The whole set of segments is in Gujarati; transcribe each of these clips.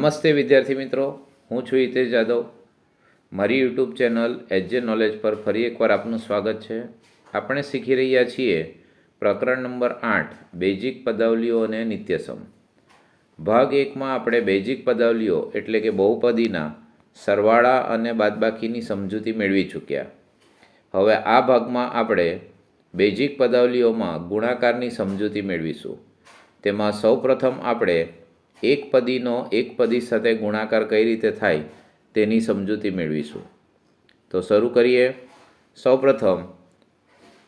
નમસ્તે વિદ્યાર્થી મિત્રો, હું છું હિતેશ જાદવ. મારી યુટ્યુબ ચેનલ એચજે નોલેજ પર ફરી એકવાર આપનું સ્વાગત છે. આપણે શીખી રહ્યા છીએ પ્રકરણ નંબર આઠ, બેઝિક પદાવલીઓ અને નિત્યસમ. ભાગ એકમાં આપણે બેઝિક પદાવલીઓ એટલે કે બહુપદીના સરવાળા અને બાદબાકીની સમજૂતી મેળવી ચૂક્યા. હવે આ ભાગમાં આપણે બેઝિક પદાવલીઓમાં ગુણાકારની સમજૂતી મેળવીશું. તેમાં સૌપ્રથમ આપણે એક પદીનો એક પદી સાથે ગુણાકાર કઈ રીતે થાય તેની સમજૂતી મેળવીશું. તો શરૂ કરીએ. સૌપ્રથમ,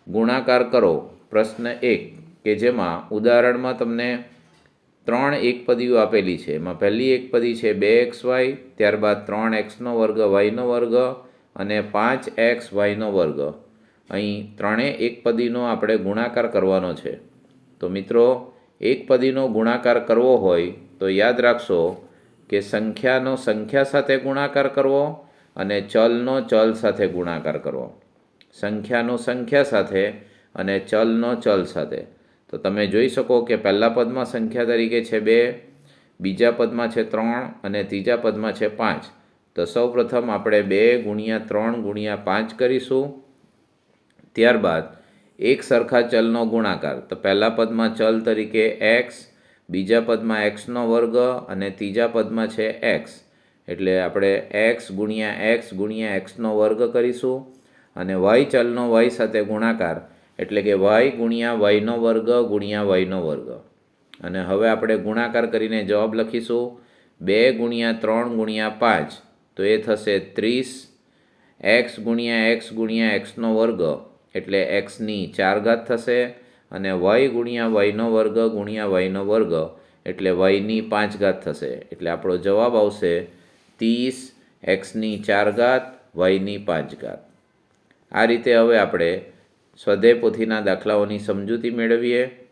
ગુણાકાર કરો. પ્રશ્ન એક, કે જેમાં ઉદાહરણમાં તમને ત્રણ એકપદીઓ આપેલી છે. એમાં પહેલી એકપદી છે બે એક્સ વાય, ત્યારબાદ ત્રણ એક્સનો વર્ગ, વાયનો વર્ગ અને પાંચ એક્સ, વાયનો વર્ગ. અહીં ત્રણેય એકપદીનો આપણે ગુણાકાર કરવાનો છે. તો મિત્રો એકપદીનો ગુણાકાર કરવો હોય તો યાદ રાખશો કે સંખ્યાનો સંખ્યા સાથે ગુણાકાર કરવો અને ચલનો ચલ સાથે ગુણાકાર કરવો. સંખ્યાનો સંખ્યા સાથે અને ચલનો ચલ સાથે. તો તમે જોઈ શકો કે પહેલા પદમાં સંખ્યા તરીકે છે બે, બીજા પદમાં છે ત્રણ અને ત્રીજા પદમાં છે પાંચ. તો સૌપ્રથમ આપણે બે ગુણ્યા ત્રણ ગુણ્યા પાંચ કરીશું. ત્યારબાદ એક સરખા ચલનો ગુણાકાર. તો પહેલા પદમાં ચલ તરીકે એક્સ બીજા પદમાં એક્સનો વર્ગ અને ત્રીજા પદમાં છે એક્સ એટલે આપણે એક્સ ગુણ્યા એક્સ ગુણ્યા એક્સનો વર્ગ કરીશું અને વાય ચલનો વાય સાથે ગુણાકાર. એટલે કે વાય ગુણ્યા વાયનો વર્ગ ગુણ્યા વાયનો વર્ગ. અને હવે આપણે ગુણાકાર કરીને જવાબ લખીશું. બે ગુણ્યા ત્રણ ગુણ્યા પાંચ. તો એ થશે ત્રીસ. એક્સ ગુણ્યા એક્સ ગુણ્યા એક્સનો વર્ગ. એટલે એક્સની ચાર ઘાત થશે. અને વાય ગુણ્યા વાયનો વર્ગ ગુણ્યા વાયનો વર્ગ એટલે વાયની પાંચ ઘાત થશે. એટલે આપણો જવાબ આવશે ત્રીસ એક્સની ચાર ઘાત, વાયની પાંચ ઘાત. આ રીતે હવે આપણે સ્વધેય પોથીના દાખલાઓની સમજૂતી મેળવીએ.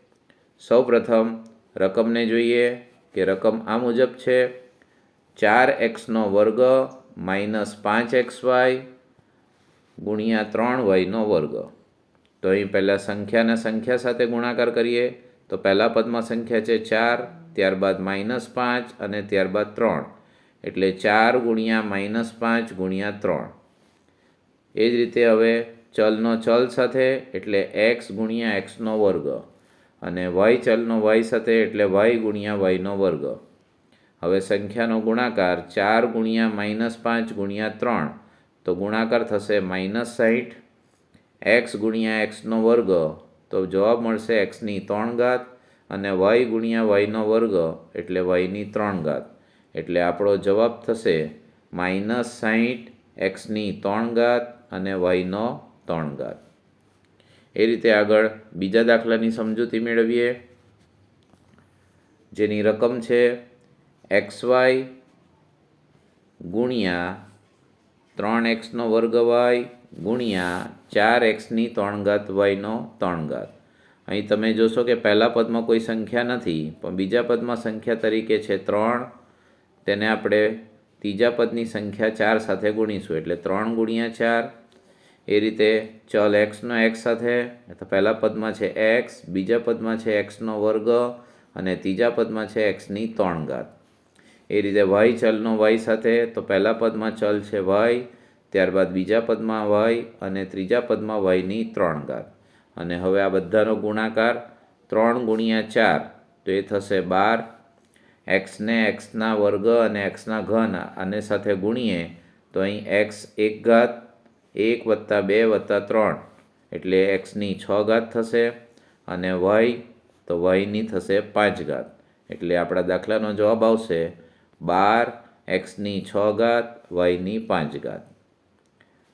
સૌપ્રથમ રકમને જોઈએ કે રકમ આ મુજબ છે. ચાર એક્સનો વર્ગ માઇનસ પાંચ એક્સ વાય ગુણ્યા ત્રણ વાયનો વર્ગ. તો અહીં પહેલાં સંખ્યાના સંખ્યા સાથે ગુણાકાર કરીએ. તો પહેલાં પદમાં સંખ્યા છે ચાર, ત્યારબાદ માઇનસ પાંચ અને ત્યારબાદ ત્રણ. એટલે ચાર ગુણ્યા માઇનસ પાંચ ગુણ્યા ત્રણ. એ જ રીતે હવે ચલનો ચલ સાથે એટલે એક્સ ગુણ્યા એક્સનો વર્ગ અને વાય ચલનો વાય સાથે એટલે વાય ગુણ્યા વાયનો વર્ગ. હવે સંખ્યાનો ગુણાકાર ચાર ગુણ્યા માઇનસ પાંચ ગુણ્યા ત્રણ. તો ગુણાકાર થશે માઇનસ સાહીઠ એક્સ ગુણ્યા એક્સનો વર્ગ, તો જવાબ મળશે એક્સની ત્રણ ઘાત અને વાય ગુણ્યા વાયનો વર્ગ, એટલે વાયની ત્રણ ઘાત. એટલે આપણો જવાબ થશે માઇનસ સાહીઠ એક્સની ત્રણ ઘાત અને વાયનો ત્રણ ઘાત. એ રીતે આગળ બીજા દાખલાની સમજૂતી મેળવીએ. જેની રકમ છે એક્સ વાય ગુણ્યા ત્રણ એક્સનો વર્ગ વાય ગુણ્યા ચાર એક્સની ત્રણ ઘાત વાયનો ત્રણ ઘાત. અહીં તમે જોશો કે પહેલા પદમાં કોઈ સંખ્યા નથી, પણ બીજા પદમાં સંખ્યા તરીકે છે ત્રણ. તેને આપણે ત્રીજા પદની સંખ્યા ચાર સાથે ગુણીશું, એટલે ત્રણ ગુણ્યા ચાર, એ રીતે ચલ એક્સનો એક્સ સાથે, તો પહેલા પદમાં છે એક્સ, બીજા પદમાં છે એક્સનો વર્ગ, અને ત્રીજા પદમાં છે એક્સની ત્રણ ઘાત. એ રીતે વાય ચલનો વાય સાથે, તો પહેલા પદમાં ચલ છે વાય ત્યારબાદ બીજા પદમાં વય અને ત્રીજા પદમાં વયની ત્રણ ઘાત. અને હવે આ બધાનો ગુણાકાર ત્રણ ગુણ્યા ચાર, તો એ થશે બાર. એક્સને એક્સના વર્ગ અને એક્સના ઘન આને સાથે ગુણીએ તો અહીં એક્સ એક ઘાત, એક વત્તા બે વત્તા ત્રણ, એટલે એક્સની છ ઘાત થશે અને વય તો વયની થશે પાંચ ઘાત. એટલે આપણા દાખલાનો જવાબ આવશે બાર એક્સની છ ઘાત વાયની પાંચ ઘાત.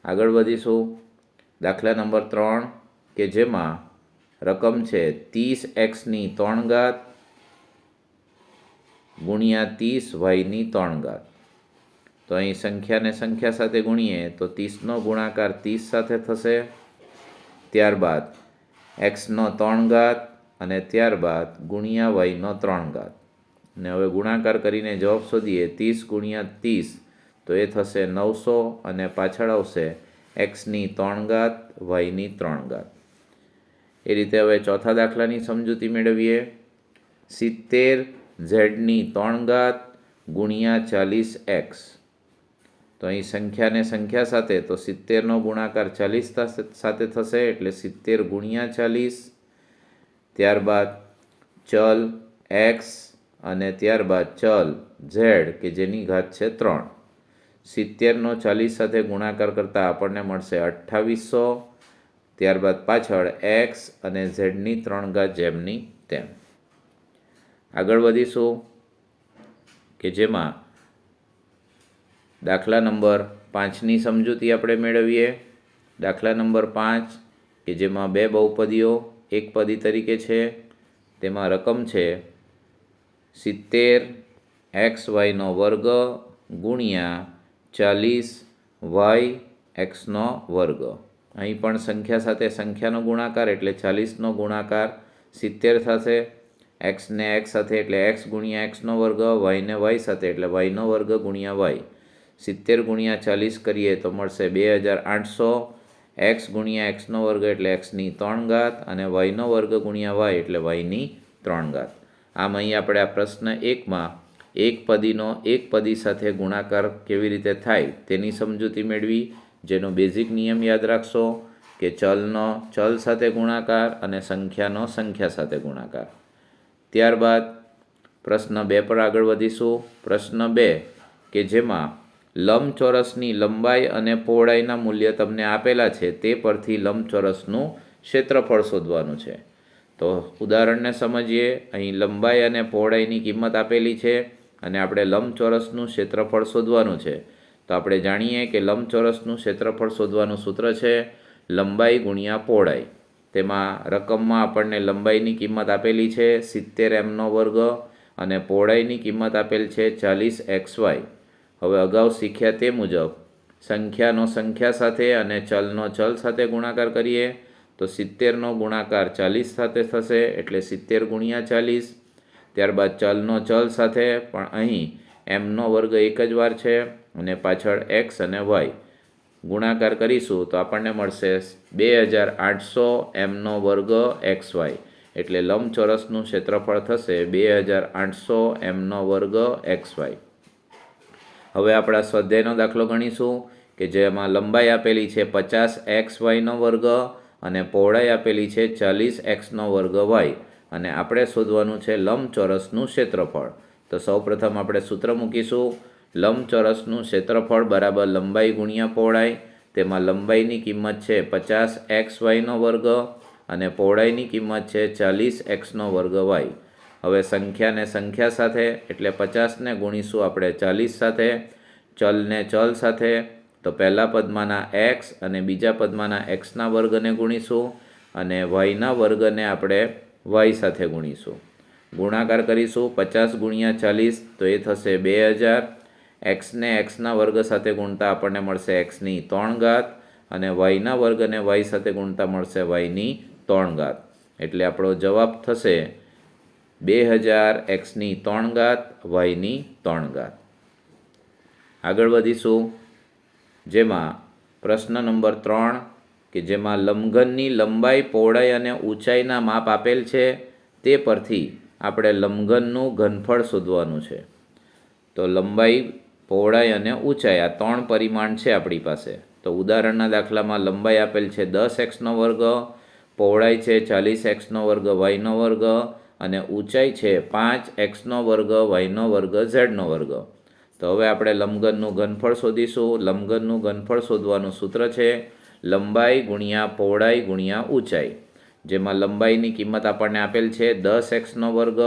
આગળ વધીશું. દાખલા નંબર ત્રણ, કે જેમાં રકમ છે ત્રીસ એક્સની ત્રણ ઘાત ગુણ્યા ત્રીસ વાયની ત્રણ ઘાત. તો અહીં સંખ્યાને સંખ્યા સાથે ગુણીએ તો ત્રીસનો ગુણાકાર ત્રીસ સાથે થશે. ત્યારબાદ એક્સનો ત્રણ ઘાત અને ત્યારબાદ ગુણ્યા વાયનો ત્રણ ઘાત. ને હવે ગુણાકાર કરીને જવાબ શોધીએ. ત્રીસ ગુણ્યા ત્રીસ તો એ થશે નવસો અને પાછળ આવશે એક્સની ત્રણ ઘાત, વાયની ત્રણ ઘાત. એ રીતે હવે ચોથા દાખલાની સમજૂતી મેળવીએ. સિત્તેર ઝેડની ત્રણ ઘાત ગુણ્યા ચાલીસ એક્સ. તો અહીં સંખ્યાને સંખ્યા સાથે તો સિત્તેરનો ગુણાકાર ચાલીસ સાથે થશે એટલે સિત્તેર ગુણ્યા ચાલીસ. ત્યારબાદ ચલ એક્સ અને ત્યારબાદ ચલ ઝેડ, કે જેની ઘાત છે ત્રણ. સિત્તેરનો ચાલીસ સાથે ગુણાકાર કરતાં આપણને મળશે અઠ્ઠાવીસો. ત્યારબાદ પાછળ એક્સ અને ઝેડની ત્રણ ઘાત જેમની તેમ. આગળ વધીશું કે જેમાં દાખલા નંબર પાંચની સમજૂતી આપણે મેળવીએ. દાખલા નંબર પાંચ કે જેમાં બે બહુપદીઓ એક પદી તરીકે છે. તેમાં રકમ છે સિત્તેર એક્સ વાયનો વર્ગ ગુણ્યા ચાલીસ વાય એક્સનો વર્ગ. અહીં પણ સંખ્યા સાથે સંખ્યાનો ગુણાકાર એટલે ચાલીસનો ગુણાકાર સિત્તેર થશે. એક્સને એક્સ સાથે એટલે એક્સ ગુણ્યા એક્સનો વર્ગ વાયને વાય સાથે એટલે વાયનો વર્ગ ગુણ્યા વાય. સિત્તેર ગુણ્યા ચાલીસ કરીએ તો મળશે બે હજાર આઠસો. એક્સ ગુણ્યા એક્સનો વર્ગ એટલે એક્સની ત્રણ ઘાત અને વાયનો વર્ગ ગુણ્યા વાય એટલે વાયની ત્રણ ઘાત. આમ અહીં આપણે આ પ્રશ્ન એકમાં એક પદીનો એક પદી સાથે ગુણાકાર કેવી રીતે થાય તેની સમજૂતી મેળવી, જેનો બેઝિક નિયમ યાદ રાખશો કે ચલનો ચલ સાથે ગુણાકાર અને સંખ્યાનો સંખ્યા સાથે ગુણાકાર. ત્યારબાદ પ્રશ્ન બે પર આગળ વધીશું. પ્રશ્ન બે કે જેમાં લંબચોરસની લંબાઈ અને પહોળાઈના મૂલ્ય તમને આપેલા છે તે પરથી લંબચોરસનું ક્ષેત્રફળ શોધવાનું છે. તો ઉદાહરણને સમજીએ. અહીં લંબાઈ અને પહોળાઈની કિંમત આપેલી છે. અને આપણે લંબચોરસનું ક્ષેત્રફળ શોધવાનું છે. તો આપણે જાણીએ કે લંબચોરસનું ક્ષેત્રફળ શોધવાનું સૂત્ર છે લંબાઈ ગુણ્યા પહોળાઈ. તેમાં રકમમાં આપણને લંબાઈની કિંમત આપેલી છે સિત્તેર એમનો વર્ગ અને પહોળાઈની કિંમત આપેલ છે ચાલીસ એક્સ વાય. હવે અગાઉ શીખ્યા તે મુજબ સંખ્યાનો સંખ્યા સાથે અને ચલનો ચલ સાથે ગુણાકાર કરીએ તો સિત્તેરનો ગુણાકાર ચાલીસ સાથે થશે એટલે સિત્તેર ગુણ્યા ચાલીસ ત્યારબાદ ચલનો ચલ સાથે, પણ અહીં એમનો વર્ગ એક જ વાર છે અને પાછળ એક્સ અને વાય. ગુણાકાર કરીશું તો આપણને મળશે બે હજાર આઠસો એમનો વર્ગ એક્સ વાય. એટલે લંબચોરસનું ક્ષેત્રફળ થશે બે હજાર આઠસો એમનો વર્ગ એક્સ વાય. હવે આપણા સ્વાધ્યાયનો દાખલો ગણીશું કે જેમાં લંબાઈ આપેલી છે પચાસ એક્સ વાયનો વર્ગ અને પહોળાઈ આપેલી છે ચાલીસ એક્સનો વર્ગ વાય. અને આપણે શોધવાનું છે લંબચોરસનું ક્ષેત્રફળ. તો સૌપ્રથમ આપણે સૂત્ર મૂકીશું. લંબચોરસનું ક્ષેત્રફળ બરાબર લંબાઈ ગુણ્યા પહોળાઈ. તેમાં લંબાઈની કિંમત છે પચાસ એક્સ વાયનો વર્ગ અને પહોળાઈની કિંમત છે ચાલીસ એક્સનો વર્ગ વાય. હવે સંખ્યાને સંખ્યા સાથે એટલે પચાસને ગુણીશું આપણે ચાલીસ સાથે. ચલને ચલ સાથે. તો પહેલા પદમાંના એક્સ અને બીજા પદમાંના એક્સના વર્ગને ગુણીશું. અને વાયના વર્ગને આપણે વાય સાથે ગુણીશું. ગુણાકાર કરીશું પચાસ ગુણ્યા ચાલીસ, તો એ થશે બે હજાર. એક્સને એક્સના વર્ગ સાથે ગુણતા આપણને મળશે એક્સની ત્રણ ઘાત અને વાયના વર્ગને વાય સાથે ગુણતા મળશે વાયની ત્રણ ઘાત. એટલે આપણો જવાબ થશે બે હજાર એક્સની ત્રણ ઘાત વાયની ત્રણ ઘાત. આગળ વધીશું. જેમાં પ્રશ્ન નંબર ત્રણ કે જેમાં લંઘનની લંબાઈ, પહોળાઈ અને ઊંચાઈના માપ આપેલ છે, તે પરથી આપણે લંઘનનું ઘનફળ શોધવાનું છે. તો લંબાઈ, પહોળાઈ અને ઊંચાઈ આ ત્રણ પરિમાણ છે આપણી પાસે. તો ઉદાહરણના દાખલામાં લંબાઈ આપેલ છે દસ એક્સનો વર્ગ, પહોળાઈ છે ચાલીસ એક્સનો વર્ગ, વાયનો વર્ગ, અને ઊંચાઈ છે પાંચ એક્સનો વર્ગ, વાયનો વર્ગ, ઝેડનો વર્ગ. તો હવે આપણે લંબગનનું ઘનફળ શોધીશું. લંબગનનું ઘનફળ શોધવાનું સૂત્ર છે લંબાઈ ગુણ્યા પહોળાઈ ગુણ્યા ઊંચાઈ, જેમાં લંબાઈની કિંમત આપણને આપેલ છે દસ એક્સનો વર્ગ,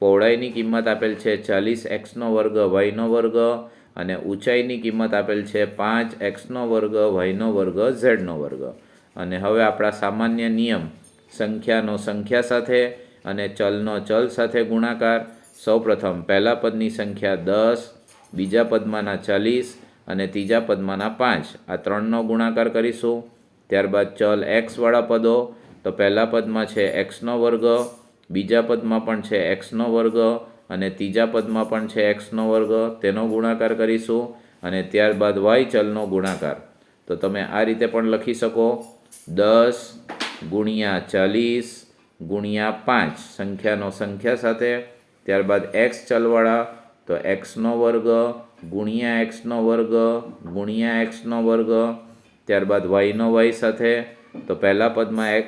પહોળાઈની કિંમત આપેલ છે ચાલીસ એક્સનો વર્ગ વાયનો વર્ગ, અને ઊંચાઈની કિંમત આપેલ છે પાંચ એક્સનો વર્ગ વાયનો વર્ગ ઝેડનો વર્ગ. અને હવે આપણા સામાન્ય નિયમ, સંખ્યાનો સંખ્યા સાથે અને ચલનો ચલ સાથે ગુણાકાર. સૌપ્રથમ પહેલા પદની સંખ્યા દસ, બીજા પદમાંના ચાલીસ અને ત્રીજા પદમાંના પાંચ. આ ત્રણનો ગુણાકાર કરીશું. ત્યારબાદ ચલ એક્સવાળા પદો. તો પહેલા પદમાં છે એક્સનો વર્ગ, બીજા પદમાં પણ છે એક્સનો વર્ગ, અને ત્રીજા પદમાં પણ છે એક્સનો વર્ગ. તેનો ગુણાકાર કરીશું. અને ત્યારબાદ વાય ચલનો ગુણાકાર. તો તમે આ રીતે પણ લખી શકો. દસ ગુણ્યા ચાલીસ ગુણ્યા પાંચ. સંખ્યાનો સંખ્યા સાથે. ત્યારબાદ એક્સ ચલવાળા. તો એક્સનો વર્ગ ગુણ્યા એક્સનો વર્ગ, ગુણ્યા એક્સનો વર્ગ, ત્યારબાદ વાયનો વાય સાથે. તો પહેલા પદમાં એક,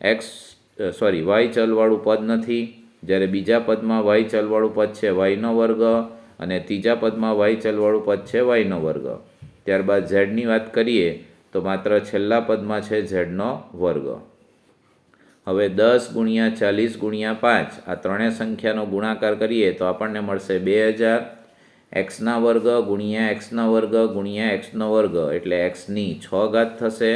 એક્સ સોરી, વાય ચલવાળું પદ નથી. જ્યારે બીજા પદમાં વાય ચલવાળું પદ છે વાયનો વર્ગ અને ત્રીજા પદમાં વાય ચલવાળું પદ છે વાયનો વર્ગ. ત્યારબાદ ઝેડની વાત કરીએ, તો માત્ર છેલ્લા પદમાં છે ઝેડનો વર્ગ. હવે દસ ગુણ્યા ચાલીસ ગુણ્યા પાંચ, આ ત્રણેય સંખ્યાનો ગુણાકાર કરીએ તો આપણને મળશે બે હજાર એક્સના વર્ગ ગુણ્યા એક્સના વર્ગ ગુણ્યા એક્સનો વર્ગ એટલે એક્સની છ ઘાત થશે.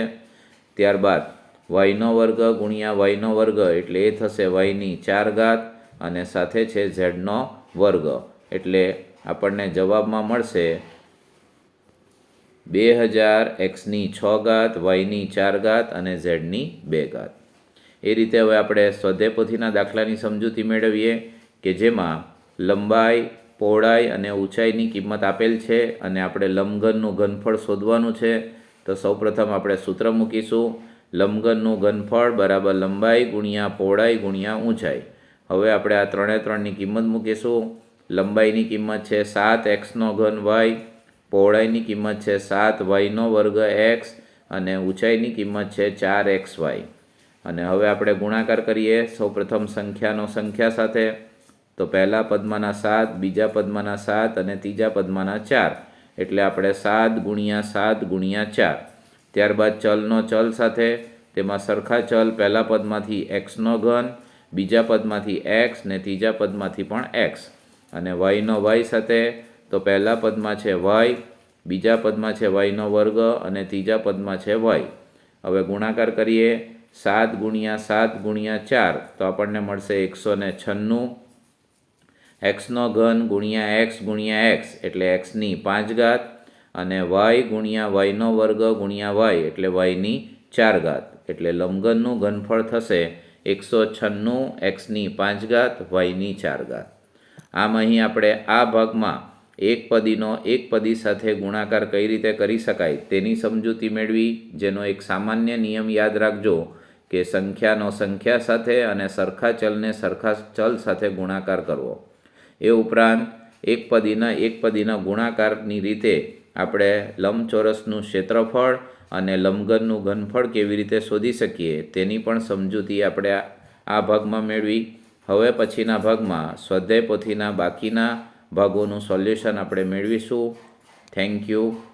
ત્યારબાદ વાયનો વર્ગ ગુણ્યા વાયનો વર્ગ એટલે એ થશે વાયની ચાર ઘાત અને સાથે છે ઝેડનો વર્ગ. એટલે આપણને જવાબમાં મળશે બે હજાર એક્સની છ ઘાત, વાયની ચાર ઘાત અને ઝેડની બે ઘાત. એ રીતે હવે આપણે સ્વધેપોથીના દાખલાની સમજૂતી મેળવીએ કે જેમાં લંબાઈ પહોળાઈ અને ઊંચાઈની કિંમત આપેલ છે અને આપણે લંબઘનનું ઘનફળ શોધવાનું છે. તો સૌપ્રથમ આપણે સૂત્ર મૂકીશું. લંબઘનનું ઘનફળ બરાબર લંબાઈ ગુણ્યા પહોળાઈ ગુણ્યા ઊંચાઈ. હવે આપણે આ ત્રણે ત્રણની કિંમત મૂકીશું. લંબાઈની કિંમત છે સાત એક્સનો ઘન વાય, પહોળાઈની કિંમત છે સાત વાયનો વર્ગ એક્સ અને ઊંચાઈની કિંમત છે ચાર એક્સ વાય. અને હવે આપણે ગુણાકાર કરીએ સૌપ્રથમ સંખ્યાનો સંખ્યા સાથે. તો પહેલા પદમાંના સાત, બીજા પદમાંના સાત અને ત્રીજા પદમાંના ચાર. એટલે આપણે સાત ગુણ્યા સાત ગુણ્યા ચાર. ત્યારબાદ ચલનો ચલ સાથે, તેમાં સરખા ચલ, પહેલા પદમાંથી એક્સનો ઘન, બીજા પદમાંથી એક્સ ને ત્રીજા પદમાંથી પણ એક્સ. અને વાયનો વાય સાથે, તો પહેલા પદમાં છે વાય, બીજા પદમાં છે વાયનો વર્ગ અને ત્રીજા પદમાં છે વાય. હવે ગુણાકાર કરીએ. સાત ગુણ્યા સાત ગુણ્યા ચાર. તો આપણને મળશે એકસો ને છન્નું. એક્સનો ઘન ગુણ્યા એક્સ ગુણ્યા એક્સ એટલે એક્સની પાંચ ઘાત અને વાય ગુણ્યા વાયનો વર્ગ ગુણ્યા વાય એટલે વાયની ચાર ઘાત. એટલે લંબઘનનું ઘનફળ થશે એકસો છન્નું એક્સની પાંચ ઘાત વાયની ચાર ઘાત. આમ અહીં આપણે આ ભાગમાં એક પદીનો એક પદી સાથે ગુણાકાર કઈ રીતે કરી શકાય તેની સમજૂતી મેળવી, જેનો એક સામાન્ય નિયમ યાદ રાખજો કે સંખ્યાનો સંખ્યા સાથે અને સરખા ચલને સરખા ચલ સાથે ગુણાકાર કરવો. એ ઉપરાંત એક પદીના એક પદીના ગુણાકારની રીતે આપણે લંબચોરસનું ક્ષેત્રફળ અને લંબઘનનું ઘનફળ કેવી રીતે શોધી શકીએ તેની પણ સમજૂતી આપણે આ ભાગમાં મેળવી. હવે પછીના ભાગમાં સ્વાધ્યાય પોથીના બાકીના ભાગોનું સોલ્યુશન આપણે મેળવીશું. Thank you.